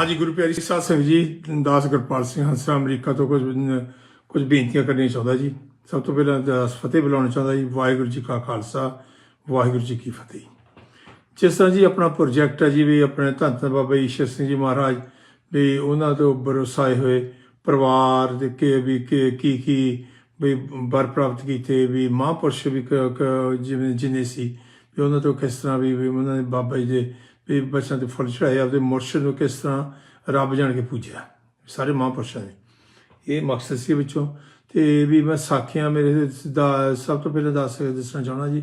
ਹਾਂਜੀ, ਗੁਰੂ ਪਿਆਰੀ ਸਾਧ ਸੰਗਤ ਜੀ। ਦਾਸ ਗੁਰਪਾਲ ਸਿੰਘ ਹੰਸਾ ਅਮਰੀਕਾ ਤੋਂ ਕੁਝ ਕੁਝ ਬੇਨਤੀਆਂ ਕਰਨੀਆਂ ਚਾਹੁੰਦਾ ਜੀ। ਸਭ ਤੋਂ ਪਹਿਲਾਂ ਦਾਸ ਫਤਿਹ ਬੁਲਾਉਣਾ ਚਾਹੁੰਦਾ ਜੀ। ਵਾਹਿਗੁਰੂ ਜੀ ਕਾ ਖਾਲਸਾ, ਵਾਹਿਗੁਰੂ ਜੀ ਕੀ ਫਤਿਹ। ਜਿਸ ਤਰ੍ਹਾਂ ਜੀ ਆਪਣਾ ਪ੍ਰੋਜੈਕਟ ਹੈ ਜੀ, ਵੀ ਆਪਣੇ ਧੰਨ ਧੰਨ ਬਾਬਾ ਈਸ਼ਰ ਸਿੰਘ ਜੀ ਮਹਾਰਾਜ, ਵੀ ਉਹਨਾਂ ਤੋਂ ਬਰਸਾਏ ਹੋਏ ਪਰਿਵਾਰ ਦੇ ਕੇ, ਵੀ ਕੀ ਕੀ ਵੀ ਵਰ ਪ੍ਰਾਪਤ ਕੀਤੇ, ਵੀ ਮਹਾਂਪੁਰਸ਼ ਵੀ ਕ- ਜਿਵੇਂ ਜਿਨੇ ਸੀ, ਵੀ ਉਹਨਾਂ ਤੋਂ ਕਿਸ ਤਰ੍ਹਾਂ ਵੀ ਉਹਨਾਂ ਨੇ ਬਾਬਾ ਜੀ ਦੇ ਵੀ ਬੱਚਿਆਂ ਦੇ ਫੁੱਲ ਚੜਾਏ ਆਪਦੇ ਮੁਰਸ਼ਿਦ ਨੂੰ ਕਿਸ ਤਰ੍ਹਾਂ ਰੱਬ ਜਾਣ ਕੇ ਪੂਜਿਆ। ਸਾਰੇ ਮਹਾਂਪੁਰਸ਼ਾਂ ਨੇ। ਇਹ ਮਕਸਦ ਸੀ ਵਿੱਚੋਂ। ਤੇ ਵੀ ਮੈਂ ਸਾਖੀਆਂ ਮੇਰੇ ਦਾ, ਸਭ ਤੋਂ ਪਹਿਲਾਂ ਦੱਸ ਦੱਸਣਾ ਚਾਹਣਾ ਜੀ,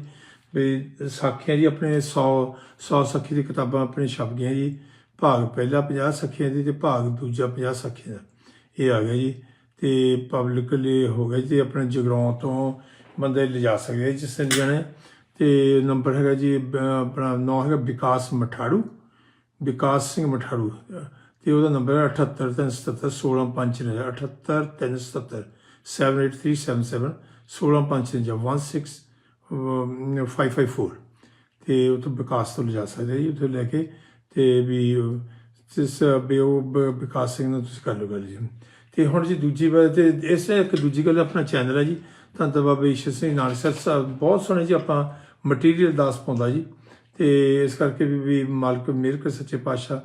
ਵੀ ਸਾਖੀਆਂ ਜੀ ਆਪਣੇ 100 100 ਸਖੀ ਦੀ ਕਿਤਾਬਾਂ ਆਪਣੇ ਛਪ ਗਈਆਂ ਜੀ। ਭਾਗ ਪਹਿਲਾ 50 ਸਖੀਆਂ ਦੀ ਤੇ ਭਾਗ ਦੂਜਾ 50 ਸਖੀਆਂ ਦਾ। ਇਹ ਆ ਗਿਆ ਜੀ। ਤੇ ਪਬਲਿਕ ਲਈ ਹੋ ਗਿਆ ਜੀ, ਤੇ ਆਪਣੇ ਜਗਰਾਉਂ ਤੋਂ ਬੰਦੇ ਲਿਜਾ ਸਕਦੇ ਆ ਜਿਸ ਨੇ ਜਾਣੇ ਤੇ ਨੰਬਰ ਹੈਗਾ ਜੀ ਬ- ਆਪਣਾ ਨਾਮ ਹੈਗਾ ਵਿਕਾਸ ਮਠਾੜੂ, ਵਿਕਾਸ ਸਿੰਘ ਮਠਾੜੂ। ਤੇ ਉਹਦਾ ਨੰਬਰ ਹੈ 78377 16577 78377 16577 16554 ਤੇ ਉਹ ਤੋਂ ਵਿਕਾਸ ਤੋਂ ਲਿਜਾ ਸਕਦੇ ਜੀ, ਉੱਥੇ ਲੈ ਕੇ। ਤੇ ਵੀ ਉਹ ਜਿਸ, ਵੀ ਵਿਕਾਸ ਸਿੰਘ ਨੂੰ ਤੁਸੀਂ ਕਰ ਲਓ ਗੱਲ ਜੀ। ਤੇ ਹੁਣ ਜੀ ਦੂਜੀ ਵਾਰ ਤੇ ਇਸ ਇੱਕ ਦੂਜੀ ਗੱਲ ਆਪਣਾ ਚੈਨਲ ਹੈ ਜੀ। ਧੰਨ ਬਾਬਾ ਈਸ਼ਰ ਸਿੰਘ ਨਾਨਕ ਸਰ ਸਾਹਿਬ ਬਹੁਤ ਸੋਹਣੇ ਜੀ ਆਪਾਂ ਮਟੀਰੀਅਲ ਦਾਸ ਪਾਉਂਦਾ ਜੀ। ਤੇ ਇਸ ਕਰਕੇ ਵੀ ਮਾਲਕ ਮਿਹਰ ਕਰ ਸੱਚੇ ਪਾਤਸ਼ਾਹ।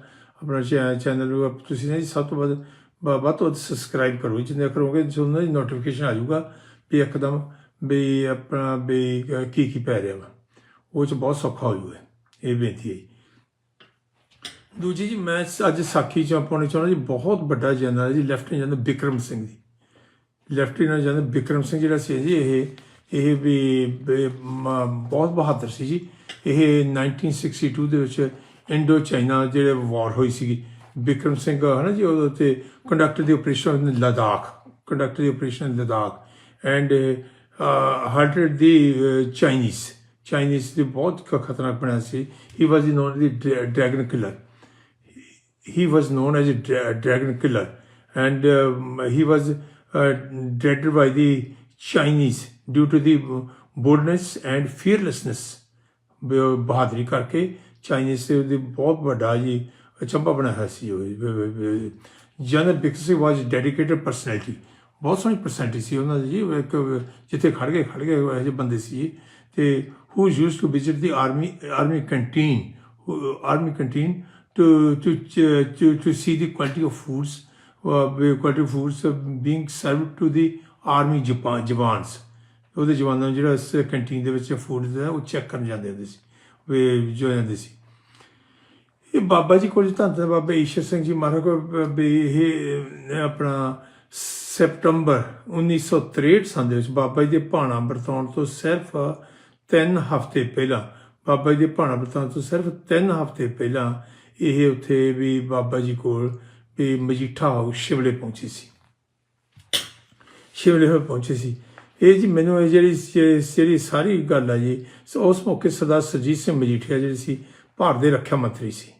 ਆਪਣਾ ਚੈਨਲ ਨੂੰ ਤੁਸੀਂ ਨਾ ਜੀ ਸਭ ਤੋਂ ਵੱਧ ਬ- ਵੱਧ ਤੋਂ ਵੱਧ ਸਬਸਕ੍ਰਾਈਬ ਕਰੋ ਜੀ। ਜਿੰਨਾ ਕਰੋਗੇ ਤੁਹਾਨੂੰ ਨਾ ਨੋਟੀਫਿਕੇਸ਼ਨ ਆ ਜਾਊਗਾ ਵੀ ਇੱਕਦਮ ਵੀ ਆਪਣਾ ਵੀ ਕੀ ਕੀ ਪੈ ਰਿਹਾ ਵਾ। ਉਹ ਚ ਬਹੁਤ ਸੌਖਾ ਹੋ ਜਾਊਗਾ ਇਹ ਬੇਨਤੀ ਹੈ ਜੀ। ਦੂਜੀ ਜੀ, ਮੈਂ ਅੱਜ ਸਾਖੀ ਚ ਪਾਉਣੀ ਚਾਹੁੰਦਾ ਜੀ, ਬਹੁਤ ਵੱਡਾ ਜਨਰਲ ਹੈ ਜੀ, lieutenant general Bikram Singh ji. Lieutenant general Bikram Singh ਜਿਹੜਾ ਸੀ ਜੀ, ਇਹ ਇਹ ਵੀ ਬਹੁਤ ਬਹਾਦਰ ਸੀ ਜੀ। ਇਹ 1962 ਦੇ ਵਿੱਚ ਇੰਡੋ ਚਾਈਨਾ ਜਿਹੜੇ ਵਾਰ ਹੋਈ ਸੀਗੀ। ਬਿਕਰਮ ਸਿੰਘ ਹੈ ਨਾ ਜੀ ਉਹਦੇ ਤੇ conductor the operation Ladakh. Conductor the operation Ladakh. And hurted the Chinese Chinese ਦੀ ਬਹੁਤ ਖਤਰਨਾਕ ਬਣਿਆ ਸੀ। He was known the dragon killer he was known as a dra- dragon killer and um, he was uh, dreaded by the Chinese due to the boldness and fearlessness ਬਹਾਦਰੀ ਕਰਕੇ Chinese ਦੇ ਉਹਦੀ ਬਹੁਤ ਵੱਡਾ ਜੀ ਅਚੰਭਾ ਬਣਾਇਆ ਹੋਇਆ ਸੀ ਉਹ ਜਨਰਲ ਬਿਕਸੀ ਵਾਸ ਡੈਡੀਕੇਟਡ ਪਰਸਨੈਲਿਟੀ ਬਹੁਤ ਸੋਹਣੀ ਪਰਸਨੈਲਿਟੀ ਸੀ ਉਹਨਾਂ ਦੀ ਜੀ ਜਿੱਥੇ ਖੜ ਗਏ ਖੜ ਗਏ ਇਹੋ ਜਿਹੇ ਬੰਦੇ ਸੀ ਤੇ who used to visit the army army canteen army canteen to to to to see the quality of foods uh, quality of foods uh, being served to the jawans ਉਹਦੇ ਜਵਾਨਾਂ ਨੂੰ ਜਿਹੜਾ ਇਸ ਕੰਟੀਨ ਦੇ ਵਿੱਚ ਫੂਡ ਦਾ ਉਹ check ਕਰਨ ਜਾਂਦੇ ਹੁੰਦੇ ਸੀ, ਵੀ ਜੋ ਜਾਂਦੇ ਸੀ। ਇਹ ਬਾਬਾ ਜੀ ਕੋਲ ਧੰਨ ਬਾਬਾ ਈਸ਼ਰ ਸਿੰਘ ਜੀ ਮਹਾਰਾਜ ਕੋਲ ਵੀ ਇਹ ਆਪਣਾ ਸੈਪਟੰਬਰ 1963 ਸਾਲ ਦੇ ਵਿੱਚ ਬਾਬਾ ਜੀ ਦੇ ਭਾਣਾ ਵਰਤਾਉਣ ਤੋਂ ਸਿਰਫ 3 ਹਫ਼ਤੇ ਪਹਿਲਾਂ, ਬਾਬਾ ਜੀ ਦੇ ਭਾਣਾ ਵਰਤਾਉਣ ਤੋਂ ਸਿਰਫ 3 ਹਫ਼ਤੇ ਪਹਿਲਾਂ ਇਹ ਉੱਥੇ ਵੀ ਬਾਬਾ ਜੀ ਕੋਲ ਵੀ ਮਜੀਠਾ ਹਾਊਸ ਸ਼ਿਮਲੇ ਪਹੁੰਚੀ ਸੀ। ਸ਼ਿਮਲੇ ਹੋ ਪਹੁੰਚੇ ਸੀ। ਇਹ ਜੀ ਮੈਨੂੰ ਇਹ ਜਿਹੜੀ ਜਿਹੜੀ ਸਾਰੀ ਗੱਲ ਆ ਜੀ, ਸੋ, ਉਸ ਮੌਕੇ ਸਰਦਾਰ ਸਰਜੀਤ ਸਿੰਘ ਮਜੀਠੀਆ ਜਿਹੜੇ ਸੀ, ਭਾਰਤ ਦੇ ਰੱਖਿਆ ਮੰਤਰੀ ਸੀ।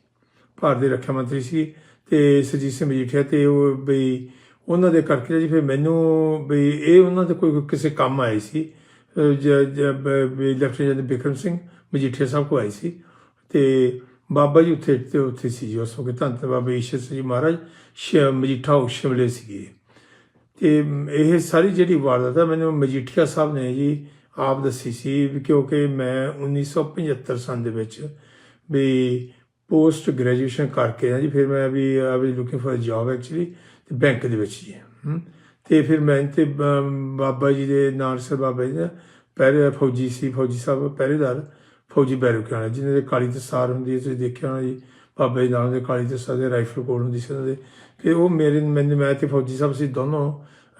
ਭਾਰਤ ਦੇ ਰੱਖਿਆ ਮੰਤਰੀ ਸੀ ਤੇ ਸਰਜੀਤ ਸਿੰਘ ਮਜੀਠੀਆ ਤੇ ਉਹ ਬਈ ਉਹਨਾਂ ਦੇ ਕਰਕੇ ਜੀ ਫਿਰ ਮੈਨੂੰ ਬਈ ਇਹ ਉਹਨਾਂ ਦੇ ਕੋਈ ਕਿਸੇ ਕੰਮ ਆਏ ਸੀ। ਅਹ ਲੈਫਟੀਨੈਂਟ ਬਿਕਰਮ ਸਿੰਘ ਮਜੀਠੀਆ ਸਾਹਿਬ ਕੋ ਆਏ ਸੀ ਤੇ ਬਾਬਾ ਜੀ ਉੱਥੇ ਉੱਥੇ ਸੀ ਜੀ ਉਸ ਵਕਤ ਧੰਨ ਧੰਨ ਬਾਬਾ ਈਸ਼ਰ ਸਿੰਘ ਜੀ ਮਹਾਰਾਜ, ਸ਼- ਮਜੀਠਾ ਉਹ ਸ਼ਿਮਲੇ ਸੀਗੇ। ਤੇ ਇਹ ਸਾਰੀ ਜਿਹੜੀ ਵਾਰਦਾਤ ਹੈ ਮੈਨੂੰ ਮਜੀਠੀਆ ਸਾਹਿਬ ਨੇ ਜੀ ਆਪ ਦੱਸੀ ਸੀ ਵੀ ਕਿਉਂਕਿ ਮੈਂ 1975 ਸਾਲ ਦੇ ਵਿੱਚ ਵੀ ਪੋਸਟ ਗ੍ਰੈਜੂਏਸ਼ਨ ਕਰਕੇ ਆ ਜੀ ਫਿਰ ਮੈਂ ਵੀ ਆ we looking for job actually ਤੇ ਬੈਂਕ ਦੇ ਵਿੱਚ ਜੀ ਹਮ, ਤੇ ਫਿਰ ਮੈਂ ਤੇ ਬ- ਬਾਬਾ ਜੀ ਦੇ ਨਾਲ ਸਰ ਬਾਬਾ ਜੀ ਦਾ ਪਹਿਰੇ ਫੌਜੀ ਸੀ ਫੌਜੀ ਸਾਹਿਬ ਪਹਿਰੇਦਾਰ ਫੌਜੀ ਬੈਰੂ ਬੈਰਕ ਜਿਹਨਾਂ ਦੇ ਕਾਲੀ ਦਸਤਾਰ ਹੁੰਦੀ ਹੈ ਤੁਸੀਂ ਦੇਖਿਆ ਹੋਣਾ ਜੀ ਬਾਬਾ ਜੀ ਨਾਲ ਦੇ ਕਾਲੀ ਦਸਤਾਰ ਦੇ ਰਾਈਫਲ ਕੋਲ ਹੁੰਦੀ ਸੀ ਉਹਨਾਂ ਦੇ। ਕਿ ਉਹ ਮੇਰੇ, ਮੈਨੂੰ, ਮੈਂ ਤੇ ਫੌਜੀ ਸਾਹਿਬ ਸੀ ਦੋਨੋਂ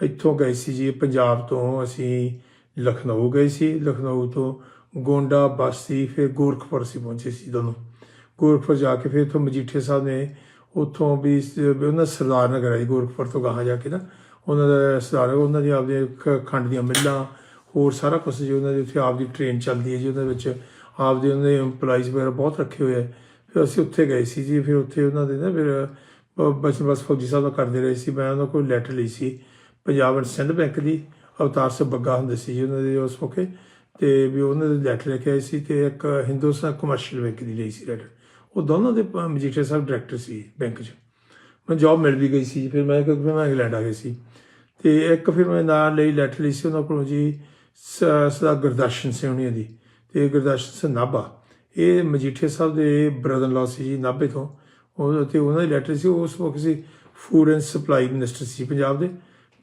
ਇੱਥੋਂ ਗਏ ਸੀ ਜੀ, ਪੰਜਾਬ ਤੋਂ ਅਸੀਂ ਲਖਨਊ ਗਏ ਸੀ। ਲਖਨਊ ਤੋਂ ਗੋਂਡਾ ਬਸਤੀ ਫਿਰ ਗੋਰਖਪੁਰ ਸੀ ਪਹੁੰਚੇ ਸੀ ਦੋਨੋਂ। ਗੋਰਖਪੁਰ ਜਾ ਕੇ ਫਿਰ ਇੱਥੋਂ ਮਜੀਠੇ ਸਾਹਿਬ ਨੇ ਉੱਥੋਂ ਵੀ ਉਹਨਾਂ ਸਰਦਾਰ ਨਗਰ ਆਈ ਗੋਰਖਪੁਰ ਤੋਂ ਗਾਹਾਂ ਜਾ ਕੇ ਨਾ। ਉਹਨਾਂ ਦਾ ਸਰਦਾਰ ਉਹਨਾਂ ਦੀ ਆਪਦੇ ਖੰਡ ਦੀਆਂ ਮਿੱਲਾਂ, ਹੋਰ ਸਾਰਾ ਕੁਝ ਜੀ, ਉਹਨਾਂ ਦੀ ਉੱਥੇ ਆਪਦੀ ਟ੍ਰੇਨ ਚੱਲਦੀ ਹੈ ਜੀ, ਉਹਦੇ ਵਿੱਚ ਆਪਦੇ ਉਹਨਾਂ ਦੇ EMPLOYEES ਵਗੈਰਾ ਬਹੁਤ ਰੱਖੇ ਹੋਏ ਆ ਫਿਰ ਅਸੀਂ ਉੱਥੇ ਗਏ ਸੀ ਜੀ, ਫਿਰ ਉੱਥੇ ਉਹਨਾਂ ਦੇ ਨਾ ਫਿਰ ਬ- ਬਸ ਫੌਜੀ ਸਾਹਿਬ ਦਾ ਕਰਦੇ ਰਹੇ ਸੀ। ਮੈਂ ਉਹਨਾਂ ਕੋਲ ਲੈਟਰ ਲਈ ਸੀ। ਪੰਜਾਬ ਐਂਡ ਸਿੰਧ ਬੈਂਕ ਦੀ ਅਵਤਾਰ ਸਿੰਘ ਬੱਗਾ ਹੁੰਦੇ ਸੀ ਜੀ ਉਹਨਾਂ ਦੇ ਉਸ ਮੌਕੇ। ਤੇ ਵੀ ਉਹਨਾਂ ਦੇ ਲੈਟਰ ਲੈ ਕੇ ਆਏ ਸੀ ਤੇ ਇੱਕ ਹਿੰਦੁਸਤਾਨ ਕਮਰਸ਼ੀਅਲ ਬੈਂਕ ਦੀ ਲਈ ਸੀ ਲੈਟਰ ਉਹ ਦੋਨੋਂ ਦੇ ਮਜੀਠੇ ਸਾਹਿਬ ਡਾਇਰੈਕਟਰ ਸੀ ਬੈਂਕ 'ਚ। ਮੈਂ ਜੌਬ ਮਿਲ ਵੀ ਗਈ ਸੀ ਫਿਰ ਮੈਂ ਕਿਉਂਕਿ ਮੈਂ ਇੰਗਲੈਂਡ ਆ ਗਈ ਸੀ। ਤੇ ਇੱਕ ਫਿਰ ਮੈਂ ਨਾਲ ਲਈ ਲੈਟਰ ਲਈ ਸੀ ਉਹਨਾਂ ਕੋਲੋਂ ਜੀ ਸ- ਸਦਾ ਗੁਰਦਰਸ਼ਨ ਸਿੰਘ ਹੁਣੀ ਦੀ। ਤੇ ਗੁਰਦਰਸ਼ਨ ਸਿੰਘ ਨਾਭਾ। ਇਹ ਮਜੀਠੇ ਸਾਹਿਬ ਦੇ ਬ੍ਰਦਰ ਲਾ ਸੀ ਜੀ ਨਾਭੇ ਤੋਂ। ਉਹ ਤੇ ਉਹਨਾਂ ਦੀ ਲੈਟਰ ਸੀ ਉਸ ਵਕਤ ਸੀ ਫੂਡ ਐਂਡ ਸਪਲਾਈ ਮਿਨਿਸਟਰ ਸੀ ਪੰਜਾਬ ਦੇ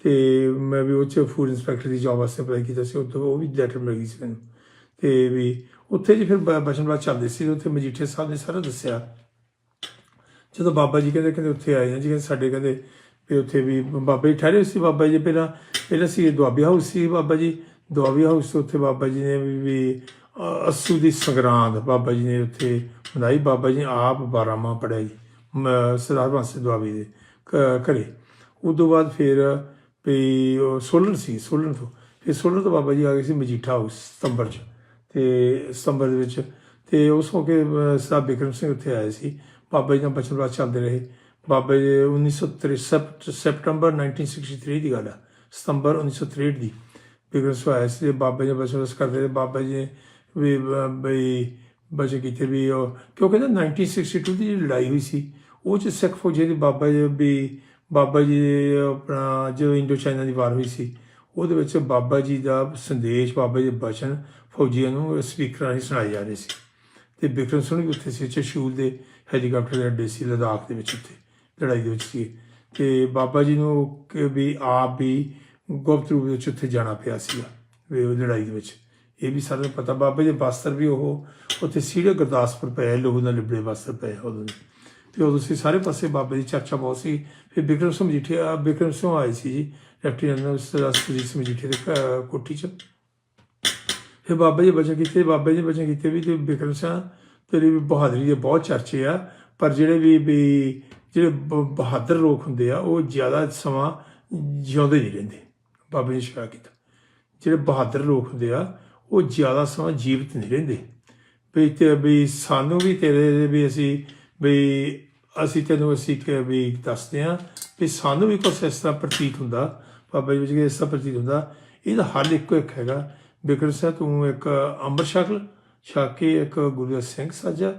ਤੇ ਮੈਂ ਵੀ ਉਹ 'ਚ ਫੂਡ ਇੰਸਪੈਕਟਰ ਦੀ ਜੌਬ ਵਾਸਤੇ ਅਪਲਾਈ ਕੀਤਾ ਸੀ, ਉੱਥੇ ਉਹ ਵੀ ਲੈਟਰ ਮਿਲ ਗਈ ਸੀ ਮੈਨੂੰ। ਤੇ ਵੀ ਉੱਥੇ ਜੀ ਫਿਰ ਬ- ਚੱਲਦੇ ਸੀ, ਉੱਥੇ ਮਜੀਠੇ ਸਾਹਿਬ ਨੇ ਸਾਰਾ ਦੱਸਿਆ। ਜਦੋਂ ਬਾਬਾ ਜੀ ਕਹਿੰਦੇ ਕਹਿੰਦੇ ਉੱਥੇ ਆਏ ਆ ਜੀ, ਕਹਿੰਦੇ ਸਾਡੇ ਕਹਿੰਦੇ ਵੀ ਉੱਥੇ ਵੀ ਬਾਬਾ ਜੀ ਠਹਿਰੇ ਸੀ ਬਾਬਾ ਜੀ ਪਹਿਲਾਂ ਪਹਿਲਾਂ ਸੀ ਦੁਆਬੀ ਹਾਊਸ ਸੀ ਬਾਬਾ ਜੀ, ਦੁਆਬੀ ਹਾਊਸ ਤੋਂ ਉੱਥੇ ਬਾਬਾ ਜੀ ਨੇ ਵੀ ਵੀ ਅੱਸੂ ਦੀ ਸੰਗਰਾਂਦ ਬਾਬਾ ਜੀ ਨੇ ਉੱਥੇ ਮਨਾਈ ਬਾਬਾ ਜੀ ਨੇ ਆਪ ਬਾਰਾਮਾ ਪੜਿਆ ਜੀ ਮ- ਸਰਦਾਰ ਬਾਸੇ ਦੁਆਬੀ ਦੇ ਘਰੇ। ਘਰੇ ਤੋਂ ਬਾਅਦ ਫਿਰ ਵੀ ਉਹ ਸੋਲਨ ਸੀ ਸੋਲਨ ਤੋਂ। ਫਿਰ ਸੋਲਨ ਤੋਂ ਬਾਬਾ ਜੀ ਆ ਗਏ ਸੀ ਮਜੀਠਾ ਹਾਊਸ ਸਤੰਬਰ ਚ। ਤੇ ਸਤੰਬਰ ਦੇ ਵਿੱਚ ਤੇ ਉਸ ਮੌਕੇ ਅਹ, ਬਿਕਰਮ ਸਿੰਘ ਉੱਥੇ ਆਏ ਸੀ। ਬਾਬਾ ਜੀ ਨਾਲ ਬਚਨਬਾਦ ਚੱਲਦੇ ਰਹੇ। ਬਾਬਾ ਜੀ 1963 ਸੈਪ- ਸੈਪਟੰਬਰ 1963 ਦੀ ਗੱਲ ਆ। ਸਤੰਬਰ 1963 ਦੀ ਬਿਕਰਮ ਸਿੰਘ ਆਏ ਸੀ ਤੇ ਬਾਬਾ ਜੀ ਨਾਲ ਕਰਦੇ ਰਹੇ। ਬਾਬਾ ਜੀ ਨੇ ਵੀ ਬਈ ਬਚੇ ਕੀਤੇ ਵੀ ਉਹ, ਕਿਉਂਕਿ ਨਾ 1962 ਦੀ ਜਿਹੜੀ ਲੜਾਈ ਹੋਈ ਸੀ, ਉਹ ਚ ਸਿੱਖ ਫੌਜੀਆਂ ਦੀ ਬਾਬਾ ਜੀ ਵੀ, ਬਾਬਾ ਜੀ ਆਪਣਾ ਜੋ ਇੰਡੋ ਚਾਈਨਾ ਦੀ ਵਾਰ ਹੋਈ ਸੀ, ਉਹਦੇ ਵਿੱਚ ਬਾਬਾ ਜੀ ਦਾ ਸੰਦੇਸ਼, ਬਾਬਾ ਜੀ ਦੇ ਬਚਨ ਫੌਜੀਆਂ ਨੂੰ ਸਪੀਕਰਾਂ ਰਾਹੀਂ ਸੁਣਾਏ ਜਾ ਰਹੇ ਸੀ। ਤੇ ਬਿਕਰਮ ਸਿੰਘ ਵੀ ਉੱਥੇ ਸੀ ਚਸ਼ੂਲ ਦੇ ਹੈਲੀਕਾਪਟਰ ਦੇ ਅੱਡੇ ਸੀ, ਲਦਾਖ ਦੇ ਵਿੱਚ ਉੱਥੇ, ਲੜਾਈ ਦੇ ਵਿੱਚ ਸੀ। ਤੇ ਬਾਬਾ ਜੀ ਨੂੰ ਵੀ ਆਪ ਵੀ ਗੁਪਤ ਰੂਪ ਵਿੱਚ ਉੱਥੇ ਜਾਣਾ ਪਿਆ ਸੀਗਾ, ਵੀ ਉਹ ਲੜਾਈ ਦੇ ਵਿੱਚ। ਇਹ ਵੀ ਸਾਰਿਆਂ ਨੂੰ ਪਤਾ, ਬਾਬੇ ਦੇ ਬਸਤਰ ਵੀ ਉਹ, ਉੱਥੇ ਸੀੜੇ ਗੁਰਦਾਸਪੁਰ ਪਏ ਲੋਕਾਂ ਨਾਲ ਲਿਬੜੇ ਬਸਤਰ ਪਏ ਉਦੋਂ ਦੇ। ਤੇ ਉਦੋਂ ਸੀ ਸਾਰੇ ਪਾਸੇ ਬਾਬੇ ਦੀ ਚਰਚਾ ਬਹੁਤ ਸੀ। ਫਿਰ ਬਿਕਰਮ ਸਿੰਘ ਮਜੀਠੀਆ ਬਿਕਰਮ ਸਿੰਘ ਆਏ ਸੀ ਜੀ ਲੈਫਟੀਨੈਂਟ ਜਨਰਲ ਸਰਦਾਰ ਸਿੰਘ ਮਜੀਠੀਆ ਦੇ ਘ- ਕੋਠੀ 'ਚ। ਫਿਰ ਬਾਬਾ ਜੀ ਬਚਨ ਕੀਤੇ, ਬਾਬਾ ਜੀ ਬਚਨ ਕੀਤੇ ਵੀ ਤੇ ਬਿਕਰਮ ਸਿੰਘ ਤੇਰੀ ਵੀ ਬਹਾਦਰੀ ਦੇ ਬਹੁਤ ਚਰਚੇ ਆ, ਪਰ ਜਿਹੜੇ ਵੀ ਵੀ ਜਿਹੜੇ ਬ- ਬਹਾਦਰ ਲੋਕ ਹੁੰਦੇ ਆ, ਉਹ ਜ਼ਿਆਦਾ ਸਮਾਂ ਜਿਉਂਦੇ ਨਹੀਂ ਰਹਿੰਦੇ। ਬਾਬੇ ਜੀ ਸ਼ਿਕਾ ਕੀਤਾ। ਜਿਹੜੇ ਬਹਾਦਰ ਲੋਕ ਹੁੰਦੇ ਆ ਉਹ ਜ਼ਿਆਦਾ ਸਮਾਂ ਜੀਵਤ ਨਹੀਂ ਰਹਿੰਦੇ। ਵੀ ਤੇ ਵੀ ਸਾਨੂੰ ਵੀ ਤੇਰੇ ਵੀ ਅਸੀਂ ਵੀ ਅਸੀਂ ਤੈਨੂੰ ਅਸੀਂ ਕਿ ਵੀ ਦੱਸਦੇ ਆ ਵੀ ਸਾਨੂੰ ਵੀ ਕੁਛ ਇਸ ਤਰ੍ਹਾਂ ਪ੍ਰਤੀਤ ਹੁੰਦਾ, ਬਾਬਾ ਜੀ ਵਿੱਚ ਇਸ ਤਰ੍ਹਾਂ ਪ੍ਰਤੀਤ ਹੁੰਦਾ। ਇਹਦਾ ਹੱਲ ਇੱਕੋ ਇੱਕ ਹੈਗਾ। ਬਿਕਰਮ ਸਾਹਿਬ, ਤੂੰ ਇੱਕ ਅੰਮ੍ਰਿਤ ਸ਼ਕਲ ਛਕ ਕੇ ਇੱਕ ਗੁਰੂ ਦਾ ਸਿੰਘ ਸਾਜਾ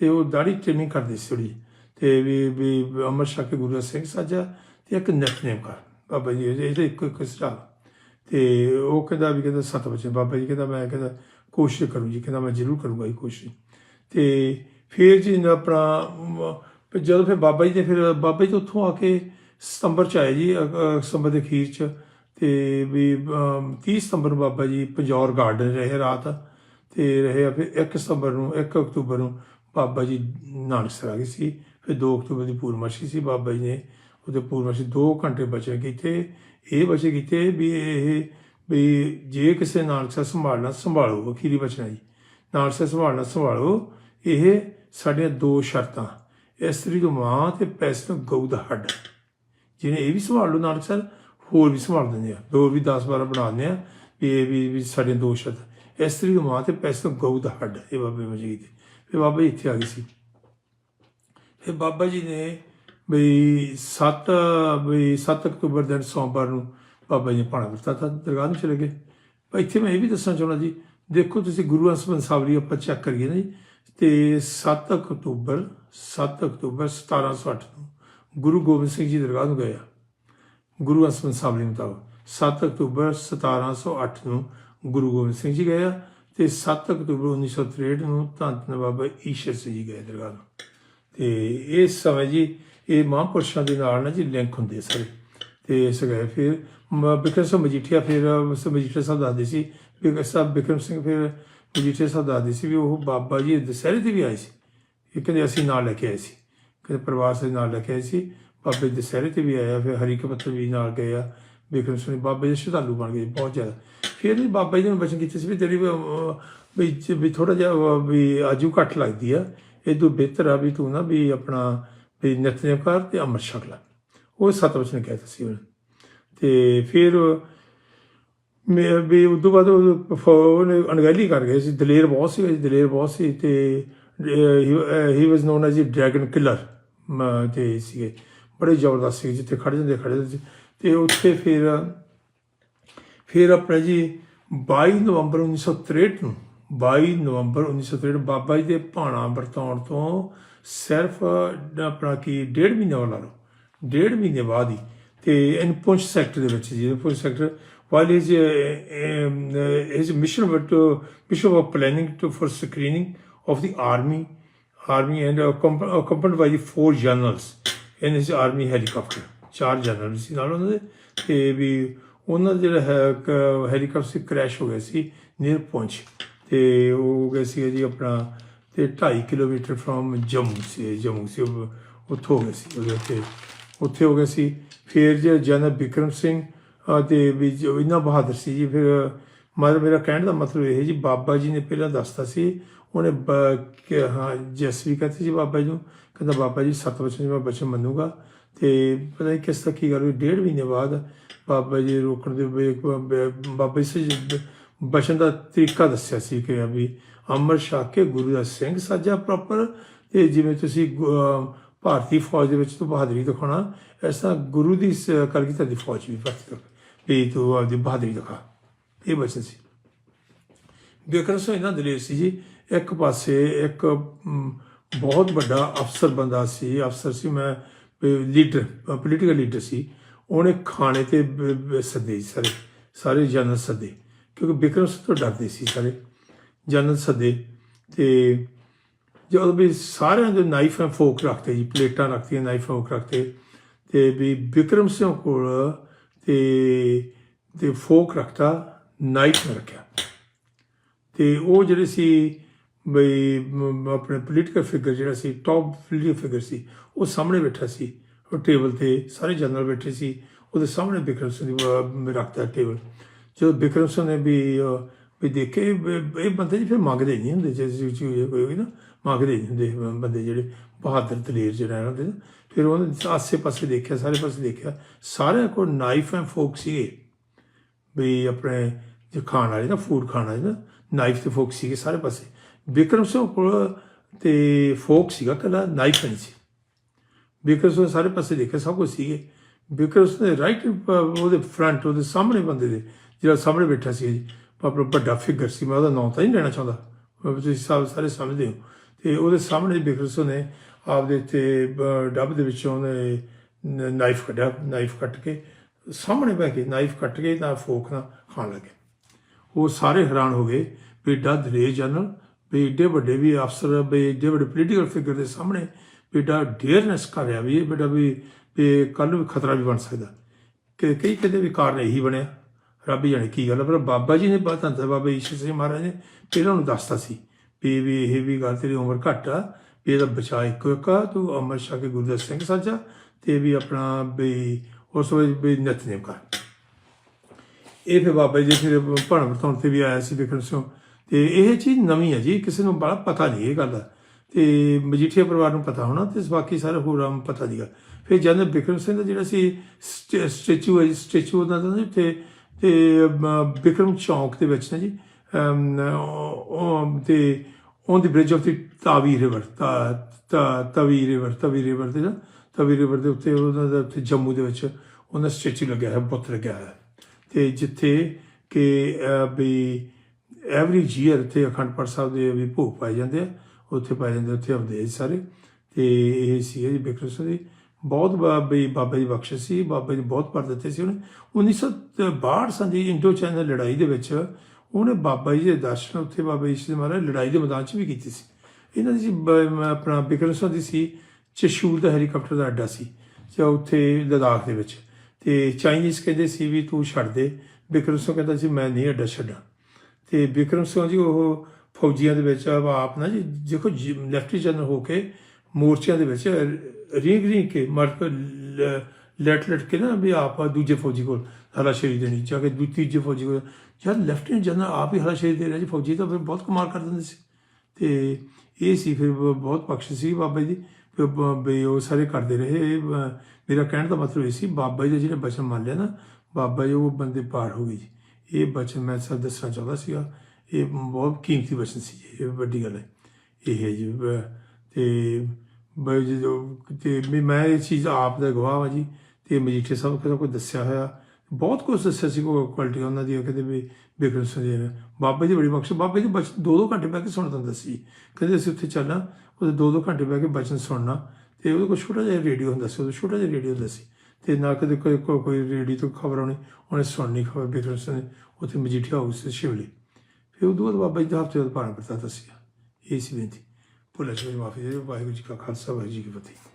ਤੇ ਉਹ ਦਾੜੀ ਟ੍ਰੇਨਿੰਗ ਕਰਦੇ ਸੀ ਥੋੜੀ ਤੇ ਵੀ ਵੀ ਅੰਮ੍ਰਿਤ ਛਕ ਕੇ ਗੁਰੂ ਦਾ ਸਿੰਘ ਸਾਜਾ ਤੇ ਇੱਕ ਨਿਤਨੇਮ ਕਰ। ਬਾਬਾ ਜੀ, ਇਹ ਇਹਦੇ ਇੱਕੋ ਇੱਕ ਸੁਝਾਅ ਤੇ ਉਹ ਕਹਿੰਦਾ ਵੀ ਕਹਿੰਦਾ ਸੱਤ ਵਜੇ ਬਾਬਾ ਜੀ ਕਹਿੰਦਾ ਮੈਂ ਕਹਿੰਦਾ ਕੋਸ਼ਿਸ਼ ਕਰੂੰ ਜੀ ਕਹਿੰਦਾ ਮੈਂ ਜ਼ਰੂਰ ਕਰੂੰਗਾ ਇਹ ਕੋਸ਼ਿਸ਼। ਤੇ ਫਿਰ ਜੀ ਆਪਣਾ ਜਦੋਂ ਫਿਰ ਬਾਬਾ ਜੀ ਦੇ ਫਿਰ ਬਾਬਾ ਜੀ ਤੋਂ ਉੱਥੋਂ ਆ ਕੇ ਸਤੰਬਰ ਚ ਆਏ ਜੀ ਸਤੰਬਰ ਦੇ ਅਖੀਰ ਚ ਤੇ ਵੀ ਅਮ, 30 ਸਤੰਬਰ ਨੂੰ ਬਾਬਾ ਜੀ ਪੰਜੌਰ ਗਾਰਡਨ ਰਹੇ ਰਾਤ ਤੇ ਰਹੇ ਆ ਫਿਰ 1 ਸਤੰਬਰ ਨੂੰ 1 ਅਕਤੂਬਰ ਨੂੰ ਬਾਬਾ ਜੀ ਨਾਨਕਸਰ ਆ ਗਏ ਸੀ ਫਿਰ 2 ਅਕਤੂਬਰ ਦੀ ਪੂਰਨਮਾਸ਼ੀ ਸੀ ਬਾਬਾ ਜੀ ਨੇ ਉਹਦੇ ਪੂਰਨਮਾਸ਼ੀ 2 ਘੰਟੇ ਬਚੇ ਕੀਤੇ ਇਹ ਬਚੇ ਕੀਤੇ ਵੀ ਇਹ, ਵੀ ਜੇ ਕਿਸੇ ਨਾਨਕਸਰ ਸੰਭਾਲਣਾ, ਸੰਭਾਲੋ ਅਖੀਰੀ ਬਚਨਾ ਜੀ। ਨਾਨਕਸਰ ਸੰਭਾਲਣਾ, ਸੰਭਾਲੋ। ਇਹ ਸਾਡੀਆਂ ਦੋ ਸ਼ਰਤਾਂ। ਇਸਤਰੀ ਤੋਂ ਮਾਂ ਤੇ ਪੈਸੇ ਤੋਂ ਗਊ ਦਾ ਹੱਡ। ਜਿਹਨੇ ਇਹ ਵੀ ਸੰਭਾਲ ਲਓ ਨਾਨਕਸਰ, ਹੋਰ ਵੀ ਸੰਭਾਲ ਦਿੰਦੇ ਆ। ਹੋਰ ਵੀ 10 12 ਬਣਾ ਦਿੰਦੇ ਆ, ਵੀ ਇਹ ਵੀ ਵੀ ਸਾਡੇ ਦੋ ਸ਼ਰਤ। ਇਸਤਰੀ ਤੋਂ ਮਾਂ ਤੇ ਪੈਸੇ ਤੋਂ ਗਊ ਦਾ ਹੱਡ। ਇਹ ਬਾਬੇ ਮਜੀਦ ਦੇ ਫਿਰ ਬਾਬਾ ਜੀ ਇੱਥੇ ਆ ਗਏ ਸੀ। ਫਿਰ ਬਾਬਾ ਜੀ ਨੇ ਬਈ 7 ਬਈ 7 ਅਕਤੂਬਰ ਦਿਨ ਸੋਮਵਾਰ ਨੂੰ ਬਾਬਾ ਜੀ ਨੇ ਪਾਣਾ ਵਰਤਾ ਤਾਂ ਦਰਗਾਹ ਨੂੰ ਚਲੇ ਗਏ। ਪਰ ਇੱਥੇ ਮੈਂ ਇਹ ਵੀ ਦੱਸਣਾ ਚਾਹੁੰਦਾ ਜੀ, ਦੇਖੋ ਤੁਸੀਂ ਗੁਰੂ ਅੰਸਬਨ ਸਾਵਰੀ ਆਪਾਂ ਚੈੱਕ ਕਰੀਏ ਨਾ ਜੀ, ਤੇ 7 ਅਕਤੂਬਰ 7 ਅਕਤੂਬਰ 1708 ਨੂੰ ਗੁਰੂ ਗੋਬਿੰਦ ਸਿੰਘ ਜੀ ਦਰਗਾਹ ਨੂੰ ਗਏ ਗੁਰੂ ਅੰਸਬਨ ਸਾਵਰੀ ਮੁਤਾਬਕ 7 ਅਕਤੂਬਰ 1708 ਨੂੰ ਗੁਰੂ ਗੋਬਿੰਦ ਸਿੰਘ ਜੀ ਗਏ ਆ ਤੇ 7 ਅਕਤੂਬਰ 1963 ਨੂੰ ਧੰਨ ਧੰਨ ਬਾਬਾ ਈਸ਼ਰ ਸਿੰਘ ਜੀ ਗਏ ਦਰਗਾਹ ਨੂੰ। ਤੇ ਇਸ ਸਮੇਂ ਜੀ ਇਹ ਮਹਾਂਪੁਰਸ਼ਾਂ ਦੇ ਨਾਲ ਨਾ ਜੀ ਲਿੰਕ ਹੁੰਦੇ ਸਾਰੇ। ਤੇ ਇਸ ਫਿਰ ਬਿਕਰਮ ਸਿੰਘ ਮਜੀਠੀਆ ਫਿਰ ਮਜੀਠੀਆ ਸਾਹਿਬ ਦੱਸਦੇ ਸੀ। ਬਿਕਰਮ ਸਾਹਿਬ ਬਿਕਰਮ ਸਿੰਘ ਫਿਰ ਮਜੀਠੀਆ ਸਾਹਿਬ ਦੱਸਦੇ ਸੀ ਵੀ ਉਹ ਬਾਬਾ ਜੀ ਦੁਸਹਿਰੇ ਤੇ ਵੀ ਆਏ ਸੀ। ਇਹ ਕਹਿੰਦੇ ਅਸੀਂ ਨਾਲ ਲੈ ਕੇ ਆਏ ਸੀ। ਕਹਿੰਦੇ ਪਰਿਵਾਰ ਦੇ ਨਾਲ ਲੈ ਕੇ ਆਏ ਸੀ। ਬਾਬੇ ਦੁਸਹਿਰੇ ਤੇ ਵੀ ਆਇਆ ਫਿਰ ਹਰੀ ਕਪੱਤਰ ਵੀ ਨਾਲ ਗਏ ਆ। ਬਿਕਰਮ ਸਿੰਘ ਬਾਬੇ ਦੇ ਸ਼ਰਧਾਲੂ ਬਣ ਗਏ ਬਹੁਤ ਜ਼ਿਆਦਾ। ਫਿਰ ਵੀ ਬਾਬਾ ਜੀ ਨੇ ਬਚਨ ਕੀਤੇ ਸੀ ਵੀ ਤੇਰੀ ਵੀ, ਅਹ, ਵੀ ਥੋੜਾ ਜਿਹਾ ਵੀ ਆਜੂ ਘੱਟ ਲੱਗਦੀ ਆ। ਇਹ ਤੋਂ ਬਿਹਤਰ ਆ ਵੀ ਤੂੰ ਨਾ ਵੀ ਆਪਣਾ ਵੀ ਨਿਤਨੇਮ ਕਰ ਤੇ ਅੰਮ੍ਰਿਤ ਛਕ ਲੈ। ਉਹ ਸਤ ਵਚਨ ਕਹਿਤਾ ਸੀ ਉਹਨੇ। ਤੇ ਫਿਰ ਮੈਂ ਵੀ ਉਦੋਂ ਬਾਅਦ ਫ- ਉਹਨੇ ਅਣਗਹਿਲੀ ਕਰ ਗਏ ਸੀ। ਦਲੇਰ ਬਹੁਤ ਸੀ, ਦਲੇਰ ਬਹੁਤ ਸੀ ਤੇ he was known as dragon killer ਤੇ ਸੀਗੇ। ਬੜੇ ਜ਼ਬਰਦਸਤ ਸੀ, ਜਿੱਥੇ ਖੜੇ ਜਾਂਦੇ ਖੜੇ ਜਾਂਦੇ ਸੀ। ਤੇ ਉੱਥੇ ਫਿਰ ਫਿਰ ਆਪਣਾ ਜੀ 22 ਨਵੰਬਰ 1963 ਨੂੰ 22 ਨਵੰਬਰ 1963 ਬਾਬਾ ਜੀ ਦੇ ਭਾਣਾ ਵਰਤਾਉਣ ਤੋਂ ਸਿਰਫ ਆਪਣਾ ਕੀ ਡੇਢ ਮਹੀਨਾ ਵਾਲਾ ਲਓ ਡੇਢ ਮਹੀਨੇ ਬਾਅਦ ਹੀ ਤੇ ਇਨਪੁਸ਼ ਸੈਕਟਰ ਦੇ ਵਿੱਚ ਜੀ ਇਨਪੁਸ਼ sector while is is mission but mission of planning to for screening of the army army and company by four generals in is army helicopter ਚਾਰ ਜਨਰਲ ਸੀ ਨਾਲ ਉਹਨਾਂ ਦੇ ਤੇ ਵੀ ਉਹਨਾਂ ਦਾ ਜਿਹੜਾ ਹੈ ਹੈਲੀਕਾਪਟਰ ਸੀ ਕ੍ਰੈਸ਼ ਹੋ ਗਿਆ ਸੀ ਨੀਅਰ ਪਹੁੰਚ ਤੇ ਉਹ ਗਿਆ ਸੀ ਜੀ ਆਪਣਾ ਤੇ 2.5 ਕਿਲੋਮੀਟਰ ਫਰੋਮ ਜੰਮੂ ਸੀ ਜੰਮੂ ਸੀ ਉੱਥੋਂ ਹੋ ਗਏ ਸੀ, ਉਹਦੇ ਉੱਤੇ ਉੱਥੇ ਹੋ ਗਏ ਸੀ। ਫਿਰ ਜੇ ਜਨਰਲ ਬਿਕਰਮ ਸਿੰਘ, ਅਹ ਤੇ ਵੀ ਜੋ ਇਹਨਾਂ ਬਹਾਦਰ ਸੀ ਜੀ, ਫਿਰ ਮਤਲਬ ਮੇਰਾ ਕਹਿਣ ਦਾ ਮਤਲਬ ਇਹ ਜੀ, ਬਾਬਾ ਜੀ ਨੇ ਪਹਿਲਾਂ ਦੱਸਤਾ ਸੀ, ਉਹਨੇ ਬ- ਕਿ ਹਾਂ ਜਸ ਵੀ ਕਹਤੇ ਜੀ ਬਾਬਾ ਜੀ ਨੂੰ, ਕਹਿੰਦਾ ਬਾਬਾ ਜੀ ਸੱਤ ਵਚਨ ਮੈਂ ਬਚਨ ਮੰਨੂਗਾ। ਤੇ ਪਤਾ ਨਹੀਂ ਕਿਸ ਤਰ੍ਹਾਂ ਕੀ ਗੱਲ ਹੋਈ, ਡੇਢ ਮਹੀਨੇ ਬਾਅਦ ਬਾਬਾ ਜੀ ਰੋਕਣ ਦੇ ਬਾਬਾ ਜੀ ਸੇ ਬਚਨ ਦਾ ਤਰੀਕਾ ਦੱਸਿਆ ਸੀ ਕਿ ਅਭੀ ਅੰਮ੍ਰਿਤ ਸ਼ਾਹ ਕੇ ਗੁਰੂ ਦਾ ਸਿੰਘ ਸਾਜਾ ਪ੍ਰੋਪਰ ਤੇ ਜਿਵੇਂ ਤੁਸੀਂ ਗੁ- ਭਾਰਤੀ ਫੌਜ ਦੇ ਵਿੱਚ ਤੋਂ ਬਹਾਦਰੀ ਦਿਖਾਉਣਾ, ਇਸ ਤਰ੍ਹਾਂ ਗੁਰੂ ਦੀ ਸ- ਕਲਗੀਧਰ ਦੀ ਫੌਜ ਵੀ ਭਰਤੀ ਕਰ ਵੀ ਤੂੰ ਆਪਦੀ ਬਹਾਦਰੀ ਦਿਖਾ। ਇਹ ਬਚਨ ਸੀ। ਬਿਕਰਮ ਸਿੰਘ ਇਹਨਾਂ ਦਲੇਰ ਸੀ ਜੀ, ਇੱਕ ਪਾਸੇ ਇੱਕ ਬਹੁਤ ਵੱਡਾ ਅਫਸਰ ਬੰਦਾ ਸੀ। ਅਫਸਰ ਸੀ ਮੈਂ ਲੀਡਰ ਪੋਲੀਟੀਕਲ ਲੀਡਰ ਸੀ। ਉਹਨੇ ਖਾਣੇ ਤੇ ਸੱਦੇ ਸਾਰੇ ਸਾਰੇ ਜਨਰਲ ਸੱਦੇ। ਕਿਉਂਕਿ ਬਿਕਰਮ ਸਿੰਘ ਤੋਂ ਡਰਦੇ ਸੀ ਸਾਰੇ। ਜਨਰਲ ਸੱਦੇ। ਤੇ ਜਦੋਂ ਵੀ ਸਾਰਿਆਂ ਦੇ ਨਾਈਫ ਐਂਡ ਫੋਕ ਰੱਖਤੇ ਜੀ, ਪਲੇਟਾਂ ਰੱਖਤੀਆਂ ਨਾਈਫ ਫੋਕ ਰੱਖਤੇ, ਤੇ ਵੀ ਬਿਕਰਮ ਸਿੰਘ ਕੋਲ ਤੇ ਤੇ ਫੋਕ ਰੱਖਤਾ ਨਾਈਫ ਨਾ ਰੱਖਿਆ। ਤੇ ਉਹ ਜਿਹੜੇ ਸੀ ਬਈ ਆਪਣੇ ਪੋਲੀਟੀਕਲ ਫਿਗਰ ਜਿਹੜਾ ਸੀ ਟੌਪ ਪੋਲੀਟੀਕਲ ਫਿਗਰ ਸੀ, ਉਹ ਸਾਹਮਣੇ ਬੈਠਾ ਸੀ, ਉਹ ਟੇਬਲ ਤੇ ਸਾਰੇ ਜਨਰਲ ਬੈਠੇ ਸੀ, ਉਹਦੇ ਸਾਹਮਣੇ ਬਿਕਰਮ ਸਿੰਘ ਦੀ ਰੱਖਤਾ ਟੇਬਲ ਜਦੋਂ ਬਿਕਰਮ ਸਿੰਘ ਨੇ ਵੀ ਵੀ ਦੇਖੇ ਇਹ ਬੰਦੇ ਜੀ ਫਿਰ ਮੰਗਦੇ ਨਹੀਂ ਹੁੰਦੇ, ਜੇ ਜੇ ਕੋਈ ਹੋਈ ਨਾ, ਮੰਗਦੇ ਨਹੀਂ ਹੁੰਦੇ ਬੰਦੇ ਜਿਹੜੇ ਬਹਾਦਰ ਦਲੇਰ ਜਿਹੜਾ ਇਹਨਾਂ ਦੇ ਫਿਰ ਉਹਨੇ ਆਸੇ ਪਾਸੇ ਦੇਖਿਆ ਸਾਰੇ ਪਾਸੇ ਦੇਖਿਆ। ਸਾਰਿਆਂ ਕੋਲ ਨਾਈਫ ਐਂਡ ਫੋਕ ਸੀਗੇ। ਵੀ ਆਪਣੇ ਜੇ ਖਾਣ ਵਾਲੇ ਨਾ ਫੂਡ ਖਾਣ ਵਾਲੇ ਨਾ ਨਾਈਫ ਤੇ ਫੋਕ ਸੀਗੇ ਸਾਰੇ ਪਾਸੇ ਵਿਕਰਮ ਸਿੰਘ ਕੋਲ ਤੇ ਫੋਕ ਸੀਗਾ ਕੱਲਾ ਨਾਈਫ ਨਹੀਂ ਸੀ। ਵਿਕਰਮ ਸਿੰਘ ਸਾਰੇ ਪਾਸੇ ਦੇਖਿਆ, ਸਭ ਕੁਝ ਸੀਗੇ। ਵਿਕਰਮ ਸਿੰਘ ਦੇ ਰਾਈਟ ਉਹਦੇ ਫਰੰਟ ਉਹਦੇ ਸਾਹਮਣੇ ਬੰਦੇ ਦੇ, ਜਿਹੜਾ ਸਾਹਮਣੇ ਬੈਠਾ ਸੀ। ਜੀ ਆਪਣਾ ਵੱਡਾ ਫਿਗਰ ਸੀ, ਮੈਂ ਉਹਦਾ ਨਾਮ ਤਾਂ ਨਹੀਂ ਲੈਣਾ ਚਾਹੁੰਦਾ। ਤੁਸੀਂ ਸਭ ਸਾਰੇ ਸਮਝਦੇ ਹੋ। ਤੇ ਉਹਦੇ ਸਾਹਮਣੇ ਵਿਕਰਮ ਸਿੰਘ ਨੇ ਆਪਦੇ ਤੇ ਡੱਬ ਦੇ ਵਿੱਚੋਂ ਉਹਨੇ ਨਾਈਫ ਕੱਢਿਆ ਨਾਈਫ ਕੱਟ ਕੇ। ਸਾਹਮਣੇ ਬੈ ਕੇ ਨਾਈਫ ਕੱਟ ਕੇ ਤਾਂ ਫੋਕ ਨਾਲ ਖਾਣ ਲੱਗੇ। ਉਹ ਸਾਰੇ ਹੈਰਾਨ ਹੋ ਗਏ ਵੀ ਏਡਾ ਦਲੇਰ ਜਨਰਲ, ਵੀ ਏਡੇ ਵੱਡੇ ਵੀ ਅਫਸਰ, ਵੀ ਏਡੇ ਵੱਡੇ ਪੋਲੀਟੀਕਲ ਫਿਗਰ ਦੇ ਸਾਹਮਣੇ ਵੀ ਏਡਾ ਡੇਅਰਨੈਸ ਕਰ ਰਿਹਾ ਵੀ ਇਹ ਬੇਟਾ ਵੀ ਵੀ ਕੱਲ ਨੂੰ ਵੀ ਖਤਰਾ ਵੀ ਬਣ ਸਕਦਾ। ਕਿ, ਕਈ ਕਹਿੰਦੇ ਵੀ ਕਾਰਨ ਇਹੀ ਬਣਿਆ। ਰੱਬ ਹੀ ਜਾਣੇ ਕੀ ਗੱਲ ਆ, ਪਰ ਬਾਬਾ ਜੀ ਨੇ ਬਾਤਾਂ ਤਾਂ ਬਾਬਾ ਈਸ਼ਰ ਸਿੰਘ ਮਹਾਰਾਜ ਨੇ ਇਹਨਾਂ ਨੂੰ ਦੱਸਤਾ ਸੀ ਵੀ ਵੀ ਇਹ ਵੀ ਗੱਲ ਤੇਰੀ ਉਮਰ ਘੱਟ ਆ ਵੀ ਇਹਦਾ ਬਚਾ ਇੱਕੋ ਇੱਕ ਆ ਤੂੰ ਅਮਰ ਸ਼ਾਹ ਕੇ ਗੁਰਦੇਵ ਸਿੰਘ ਸਾਜਾ ਤੇ ਵੀ ਆਪਣਾ ਵੀ ਉਸ ਵੇਲੇ ਵੀ ਨਿਤਨੇਮ ਕਰ। ਇਹ ਫਿਰ ਬਾਬਾ ਜੀ ਫਿਰ ਭਣ ਵਰਤਾਉਣ ਤੇ ਵੀ ਆਇਆ ਸੀ ਵਿਕਰਮ ਸਿੰਘ ਤੇ ਇਹ ਚੀਜ਼ ਨਵੀਂ ਹੈ ਜੀ ਕਿਸੇ ਨੂੰ ਬੜਾ ਪਤਾ ਨਹੀਂ ਇਹ ਗੱਲ ਦਾ। ਤੇ ਮਜੀਠੀਆ ਪਰਿਵਾਰ ਨੂੰ ਪਤਾ ਹੋਣਾ ਤੇ ਬਾਕੀ ਸਾਰੇ ਹੋਰਾਂ ਨੂੰ ਪਤਾ ਨਹੀਂਗਾ ਫਿਰ ਜਦ ਬਿਕਰਮ ਸਿੰਘ ਦਾ ਜਿਹੜਾ ਸੀ ਸਟੈਚੂ ਹੈ ਸਟੈਚੂ ਉਹਨਾਂ ਦਾ ਜੀ ਤੇ ਤੇ ਬਿਕਰਮ ਚੌਂਕ ਦੇ ਵਿੱਚ ਨਾ ਜੀ ਉਹ ਉਹ ਤੇ on the bridge of the Tawi river Tawi river Tawi river ਦੇ ਨਾ ਤਵੀ ਰਿਵਰ ਦੇ ਉੱਤੇ ਉਹਨਾਂ ਦਾ ਉੱਥੇ ਜੰਮੂ ਦੇ ਵਿੱਚ ਉਹਨਾਂ ਸਟੈਚੂ ਲੱਗਿਆ ਹੈ ਬੁੱਤ ਲੱਗਿਆ ਹੈ ਤੇ ਜਿੱਥੇ ਕਿ ਅਹ, ਵੀ ਐਵਰੀ ਜੀਅਰ ਤੇ ਅਖੰਡ ਪਾਠ ਸਾਹਿਬ ਦੇ ਵੀ ਭੋਗ ਪਾਏ ਜਾਂਦੇ ਆ ਉੱਥੇ ਪਾਏ ਜਾਂਦੇ ਉੱਥੇ ਆਉਂਦੇ ਸਾਰੇ। ਤੇ ਇਹ ਸੀ ਜੀ ਬਿਕਰਮ ਸਿੰਘ ਦੀ ਬਹੁਤ ਬਾ- ਬਾਬਾ ਜੀ ਬਖਸ਼ ਸੀ, ਬਾਬਾ ਜੀ ਬਹੁਤ ਪਰ ਦਿੱਤੇ ਸੀ ਉਹਨੇ। 1962 ਸਾਲ ਦੀ ਇੰਡੋ ਚਾਈਨਾ ਲੜਾਈ ਦੇ ਵਿੱਚ ਉਹਨੇ ਬਾਬਾ ਜੀ ਦੇ ਦਰਸ਼ਨ ਉੱਥੇ ਬਾਬਾ ਜੀ ਦੇ ਮਹਾਰਾਜ ਲੜਾਈ ਦੇ ਮੈਦਾਨ 'ਚ ਵੀ ਕੀਤੀ ਸੀ। ਇਹਨਾਂ ਦੀ ਆਪਣਾ ਬਿਕਰਮ ਸਿੰਘ ਦੀ ਸੀ, ਚਸ਼ੂਲ ਦਾ ਹੈਲੀਕਾਪਟਰ ਦਾ ਅੱਡਾ ਸੀ, ਜਾਂ ਉੱਥੇ ਲਦਾਖ ਦੇ ਵਿੱਚ। ਤੇ ਚਾਈਨੀਜ਼ ਕਹਿੰਦੇ ਸੀ ਵੀ ਤੂੰ ਛੱਡ ਦੇ। ਬਿਕਰਮ ਸਿੰਘ ਕਹਿੰਦਾ ਸੀ, ਮੈਂ ਨਹੀਂ ਅੱਡਾ ਛੱਡਾਂ। ਤੇ ਬਿਕਰਮ ਸਿੰਘ ਜੀ ਉਹ ਫੌਜੀਆਂ ਦੇ ਵਿੱਚ ਆਪ ਨਾ ਜੀ, ਦੇਖੋ ਲੈਫਟੀ ਜਨਰਲ ਹੋ ਕੇ ਮੋਰਚਿਆਂ ਦੇ ਵਿੱਚ ਰੀਂਗ ਰੀਂਗ ਕੇ ਮਰ ਲ- ਲਟ ਲਟ ਕੇ ਨਾ ਵੀ ਆਪ ਦੂਜੇ ਫੌਜੀ ਕੋਲ ਹਲਾਸ਼ੇਰੀ ਦੇਣੀ ਚਾਹ ਕੇ ਦੂ ਤੀਜੇ ਫੌਜੀ ਕੋਲ। ਯਾਰ ਲੈਫਟੀਨੈਂਟ ਜਨਰਲ ਆਪ ਹੀ ਹਲਾਸ਼ੇਰੀ ਦੇ ਰਿਹਾ ਜੀ ਫੌਜੀ ਤਾਂ ਫਿਰ ਬਹੁਤ ਕਮਾਲ ਕਰ ਦਿੰਦੇ ਸੀ। ਤੇ ਇਹ ਸੀ ਫਿਰ ਬਹੁਤ ਬਖਸ਼ ਸੀ ਬਾਬਾ ਜੀ ਫਿਰ ਬ- ਵੀ ਉਹ ਸਾਰੇ ਕਰਦੇ ਰਹੇ। ਇਹ, ਮੇਰਾ ਕਹਿਣ ਦਾ ਮਤਲਬ ਇਹ ਸੀ ਬਾਬਾ ਜੀ ਦੇ ਜਿਹੜੇ ਬਚਨ ਮੰਨ ਲਿਆ ਨਾ ਬਾਬਾ ਜੀ ਉਹ ਬੰਦੇ ਪਾਰ ਹੋ ਗਏ ਜੀ। ਇਹ ਬਚਨ ਮੈਂ ਸਭ ਦੱਸਣਾ ਚਾਹੁੰਦਾ ਸੀਗਾ। ਇਹ ਬਹੁਤ ਕੀਮਤੀ ਬਚਨ ਸੀ ਜੀ, ਇਹ ਵੱਡੀ ਗੱਲ ਹੈ। ਇਹ ਹੈ ਜੀ ਬ- ਤੇ ਮੈਂ ਜਦੋਂ ਤੇ ਵੀ ਮੈਂ ਇਹ ਚੀਜ਼ ਆਪ ਦਾ ਗਵਾਹ ਹਾਂ ਜੀ ਤੇ ਮਜੀਠੇ ਸਾਹਿਬ ਕਹਿੰਦਾ ਕੋਈ ਦੱਸਿਆ ਹੋਇਆ, ਬਹੁਤ ਕੁਝ ਦੱਸਿਆ ਸੀ ਕੋ ਕੁਆਲਿਟੀ ਉਹਨਾਂ ਦੀ ਉਹ ਕਹਿੰਦੇ ਵੀ ਬਿਲਕੁਲ ਸਹੀ ਬਾਬੇ ਦੀ ਬੜੀ ਬਖਸ਼, ਬਾਬੇ ਜੀ ਬਚ ਦੋ ਦੋ ਘੰਟੇ ਬਹਿ ਕੇ ਸੁਣਦਾ ਹੁੰਦਾ ਸੀ। ਕਹਿੰਦੇ ਅਸੀਂ ਉੱਥੇ ਚੱਲਣਾ, ਉਹਦੇ ਦੋ ਦੋ ਘੰਟੇ ਬਹਿ ਕੇ ਬਚਨ ਸੁਣਨਾ ਤੇ ਉਹਦੇ ਕੋਲ ਛੋਟਾ ਜਿਹਾ ਰੇਡੀਓ ਹੁੰਦਾ ਸੀ ਉਹ ਛੋਟਾ ਜਿਹਾ ਰੇਡੀਓ ਹੁੰਦਾ ਸੀ ਤੇ ਨਾ ਕਦੇ ਕੋਈ ਕੋਈ ਰੇਡੀ ਤੋਂ ਖਬਰ ਆਉਣੀ, ਉਹਨੇ ਸੁਣਨੀ ਖਬਰ ਬਿਲਕੁਲ ਸਹੀ ਉੱਥੇ ਮਜੀਠੇ ਹਾਊਸ ਤੇ ਸ਼ਿਵਲੀ ਫਿਰ ਉਹ ਬਾਅਦ ਬਾਬਾ ਜੀ ਦਾ ਹਫ਼ਤੇ ਬਾਅਦ ਪਾਣਾ ਪੜਤਾ ਸੀ ਇਹ ਸੀ ਬੇਨਤੀ। ਭੁੱਲ ਚੁੱਕੀ ਮਾਫੀ ਦੇ ਵਾਹਿਗੁਰੂ ਜੀ ਕਾ ਖਾਲਸਾ ਵਾਹਿਗੁਰੂ ਜੀ ਕੀ ਫਤਿਹ।